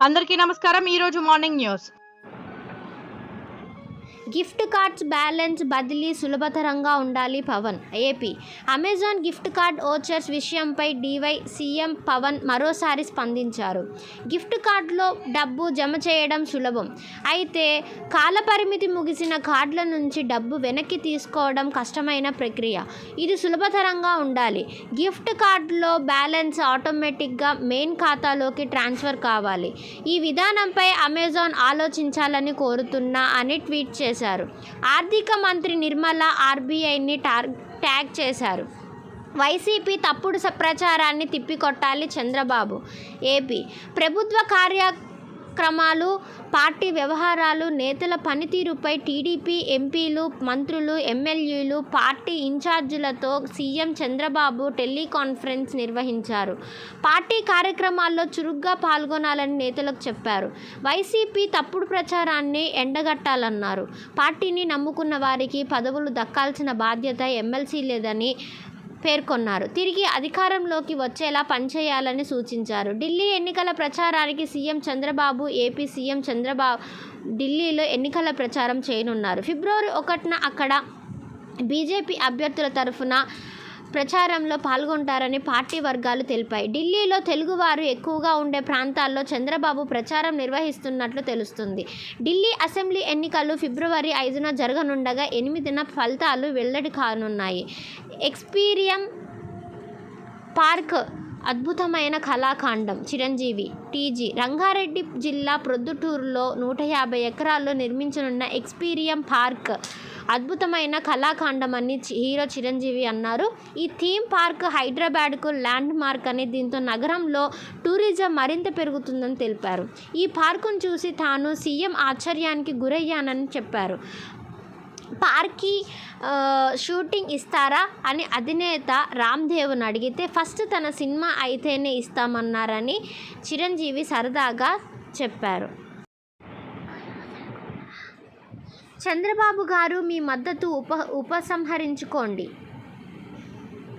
అందరికీ నమస్కారం ఈరోజు morning news gift cards balance బదిలీ సులభతరంగా ఉండాలి Pawan. AP Amazon gift card vouchers విషయంపై డివై సీఎం పవన్ మరోసారి స్పందించారు. గిఫ్ట్ కార్డులో డబ్బు జమ చేయడం సులభం. అయితే కాలపరిమితి ముగిసిన కార్డుల నుంచి డబ్బు వెనక్కి తీసుకోవడం కష్టమైన ప్రక్రియ. ఇది సులభతరంగా ఉండాలి. గిఫ్ట్ కార్డులో బ్యాలెన్స్ ఆటోమేటిక్గా మెయిన్ ఖాతాలోకి ట్రాన్స్ఫర్ కావాలి. ఈ విధానంపై అమెజాన్ ఆలోచించాలని కోరుతున్నా అని ట్వీట్ చేశారు. ఆర్థిక మంత్రి నిర్మల ఆర్బీఐని టార్ ట్యాగ్ చేశారు. వైసీపీ తప్పుడు స- ప్రచారాన్ని తిప్పికొట్టాలి చంద్రబాబు. ఏపీ ప్రభుత్వ కార్య కార్యక్రమాలు పార్టీ వ్యవహారాలు నేతల పనితీరుపై టీడీపీ ఎంపీలు మంత్రులు ఎమ్మెల్యేలు పార్టీ ఇన్ఛార్జీలతో సీఎం చంద్రబాబు టెలికాన్ఫరెన్స్ నిర్వహించారు. పార్టీ కార్యక్రమాల్లో చురుగ్గా పాల్గొనాలని నేతలకు చెప్పారు. వైసీపీ తప్పుడు ప్రచారాన్ని ఎండగట్టాలన్నారు. పార్టీని నమ్ముకున్న వారికి పదవులు దక్కాల్సిన బాధ్యత ఎమ్మెల్సీ లేదని పేర్కొన్నారు. తిరిగి అధికారంలోకి వచ్చేలా పనిచేయాలని సూచించారు. ఢిల్లీ ఎన్నికల ప్రచారానికి CM Chandrababu AP CM Chandrababu ఢిల్లీలో ఎన్నికల ప్రచారం చేయనున్నారు. ఫిబ్రవరి ఒకటిన అక్కడ బీజేపీ అభ్యర్థుల తరఫున ప్రచారంలో పాల్గొంటారని పార్టీ వర్గాలు తెలిపాయి. ఢిల్లీలో తెలుగువారు ఎక్కువగా ఉండే ప్రాంతాల్లో చంద్రబాబు ప్రచారం నిర్వహిస్తున్నట్లు తెలుస్తుంది. ఢిల్లీ అసెంబ్లీ ఎన్నికలు ఫిబ్రవరి ఐదున జరగనుండగా ఎనిమిదిన ఫలితాలు వెల్లడి కానున్నాయి. ఎక్స్పీరియం పార్క్ అద్భుతమైన కళాఖండం చిరంజీవి టీజీ రంగారెడ్డి జిల్లా ప్రొద్దుటూరులో నూట యాభై ఎకరాల్లో నిర్మించనున్న ఎక్స్పీరియం పార్క్ అద్భుతమైన కళాఖండం అని చి- హీరో చిరంజీవి అన్నారు. ఈ థీమ్ పార్క్ హైదరాబాద్కు ల్యాండ్ మార్క్ అని దీంతో నగరంలో టూరిజం మరింత పెరుగుతుందని తెలిపారు. ఈ పార్కును చూసి తాను సీఎం ఆశ్చర్యానికి గురయ్యానని చెప్పారు. పార్కి షూటింగ్ ఇస్తారా అని అధినేత రామ్దేవ్ను అడిగితే ఫస్ట్ తన సినిమా అయితేనే ఇస్తామన్నారని చిరంజీవి సరదాగా చెప్పారు. చంద్రబాబు గారు మీ మద్దతు ఉప ఉపసంహరించుకోండి.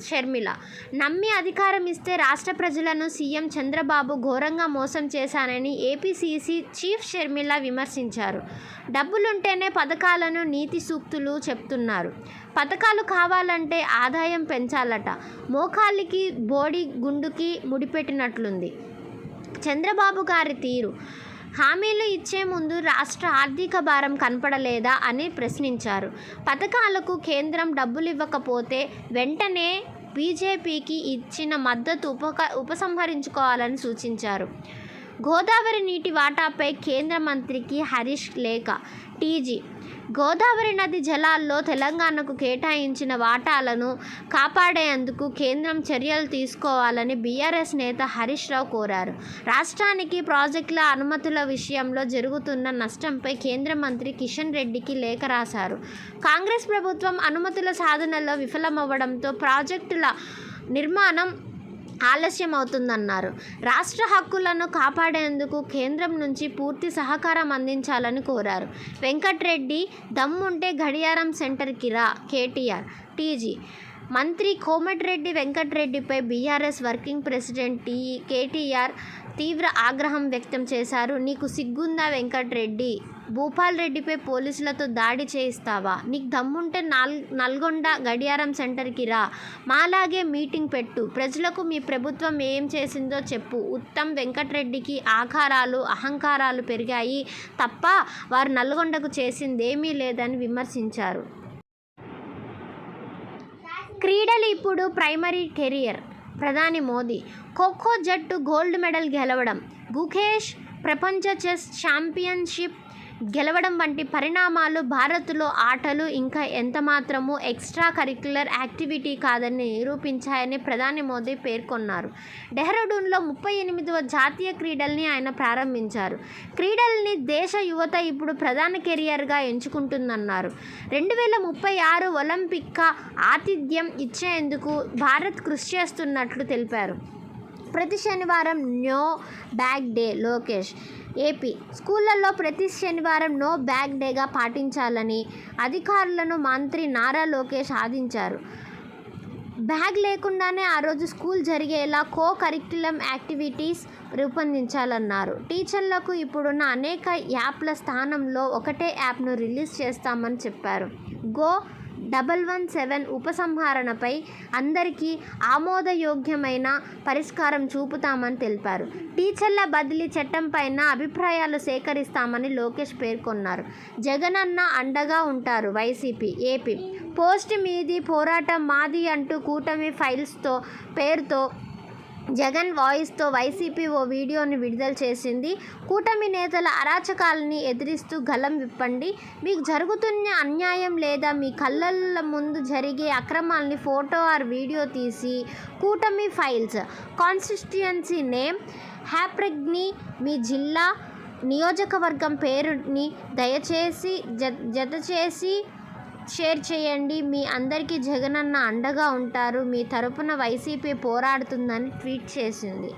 షర్మిల. నమ్మి అధికారం ఇస్తే రాష్ట్ర ప్రజలను సీఎం చంద్రబాబు ఘోరంగా మోసం చేశానని ఏపీసీసీ చీఫ్ షర్మిల విమర్శించారు. డబ్బులుంటేనే పథకాలను నీతి సూక్తులు చెప్తున్నారు. పథకాలు కావాలంటే ఆదాయం పెంచాలట. మోకాలికి బోడి గుండుకి ముడిపెట్టినట్లుంది. చంద్రబాబు గారి తీరు. హామీలు ఇచ్చే ముందు రాష్ట్ర ఆర్థిక భారం కనపడలేదా అని ప్రశ్నించారు. పథకాలకు కేంద్రం డబ్బులు ఇవ్వకపోతే వెంటనే బీజేపీకి ఇచ్చిన మద్దతు ఉపక ఉపసంహరించుకోవాలని సూచించారు. గోదావరి నీటి వాటాపై కేంద్ర మంత్రికి హరీష్ లేఖ. టీజీ. గోదావరి నది జలాల్లో తెలంగాణకు కేటాయించిన వాటాలను కాపాడేందుకు కేంద్రం చర్యలు తీసుకోవాలని బీఆర్ఎస్ నేత హరీష్ రావు కోరారు. రాష్ట్రానికి ప్రాజెక్టుల అనుమతుల విషయంలో జరుగుతున్న నష్టంపై కేంద్ర మంత్రి కిషన్ రెడ్డికి లేఖ రాశారు. కాంగ్రెస్ ప్రభుత్వం అనుమతుల సాధనలో విఫలమవ్వడంతో ప్రాజెక్టుల నిర్మాణం ఆలస్యం అవుతుందన్నారు. రాష్ట్ర హక్కులను కాపాడేందుకు కేంద్రం నుంచి పూర్తి సహకారం అందించాలని కోరారు. వెంకట్రెడ్డి దమ్ముంటే గడియారం సెంటర్కి రా కేటీఆర్. టీజీ. మంత్రి కోమటిరెడ్డి వెంకటరెడ్డిపై BRS working president tea KTR తీవ్ర ఆగ్రహం వ్యక్తం చేశారు. నీకు సిగ్గుందా వెంకటరెడ్డి? భూపాల్ రెడ్డిపై పోలీసులతో దాడి చేయిస్తావా? నీకు దమ్ముంటే నల్ నల్గొండ గడియారం సెంటర్కి రా. మాలాగే మీటింగ్ పెట్టు. ప్రజలకు మీ ప్రభుత్వం ఏం చేసిందో చెప్పు. ఉత్తమ్ వెంకటరెడ్డికి ఆకారాలు అహంకారాలు పెరిగాయి తప్ప వారు నల్గొండకు చేసిందేమీ లేదని విమర్శించారు. క్రీడలు ఇప్పుడు ప్రైమరీ కెరియర్ ప్రధాని మోదీ. ఖోఖో జట్టు గోల్డ్ మెడల్ గెలవడం. గుఖేష్ ప్రపంచ చెస్ ఛాంపియన్షిప్ గెలవడం వంటి పరిణామాలు భారత్లో ఆటలు ఇంకా ఎంతమాత్రమూ ఎక్స్ట్రా కరిక్యులర్ యాక్టివిటీ కాదని నిరూపించాయని ప్రధాని మోదీ పేర్కొన్నారు. డెహ్రాడూన్లో ముప్పై ఎనిమిదవ జాతీయ క్రీడల్ని ఆయన ప్రారంభించారు. క్రీడల్ని దేశ యువత ఇప్పుడు ప్రధాన కెరియర్గా ఎంచుకుంటుందన్నారు. రెండు వేల ముప్పై ఆరు ఒలింపిక్ ఆతిథ్యం ఇచ్చేందుకు భారత్ కృషి చేస్తున్నట్లు తెలిపారు. ప్రతి శనివారం no bag day Lokesh. AP స్కూళ్ళల్లో ప్రతి శనివారం నో బ్యాగ్ డేగా పాటించాలని అధికారులను మంత్రి నారా లోకేష్ ఆదించారు బ్యాగ్ లేకుండానే ఆ రోజు స్కూల్ జరిగేలా కో కరిక్యులం యాక్టివిటీస్ రూపొందించాలన్నారు. టీచర్లకు ఇప్పుడున్న అనేక యాప్ల స్థానంలో ఒకటే యాప్ను రిలీజ్ చేస్తామని చెప్పారు. గో డబల్ వన్ సెవెన్ ఉపసంహరణపై అందరికీ ఆమోదయోగ్యమైన పరిష్కారం చూపుతామని తెలిపారు. టీచర్ల బదిలీ చట్టం పైన అభిప్రాయాలు సేకరిస్తామని లోకేష్ పేర్కొన్నారు. జగనన్న అండగా ఉంటారు వైసీపీ ఏపీ. పోస్ట్ మీది పోరాటం మాది అంటూ కూటమి ఫైల్స్తో పేరుతో జగన్ వాయిస్తో వైసీపీ ఓ వీడియోని విడుదల చేసింది. కూటమి నేతల అరాచకాలని ఎదిరిస్తూ గలం విప్పండి. మీకు జరుగుతున్న అన్యాయం లేదా మీ కళ్ళ ముందు జరిగే అక్రమాలని ఫోటో ఆర్ వీడియో తీసి కూటమి ఫైల్స్ కాన్స్టిట్యుయెన్సీ నేమ్ హ్యాప్రెగ్ని మీ జిల్లా నియోజకవర్గం పేరుని దయచేసి జ జత చేసి షేర్ చేయండి. మీ అందరికీ జగనన్న అండగా ఉంటారు. మీ తరపున వైసీపీ పోరాడుతుందని ట్వీట్ చేసింది.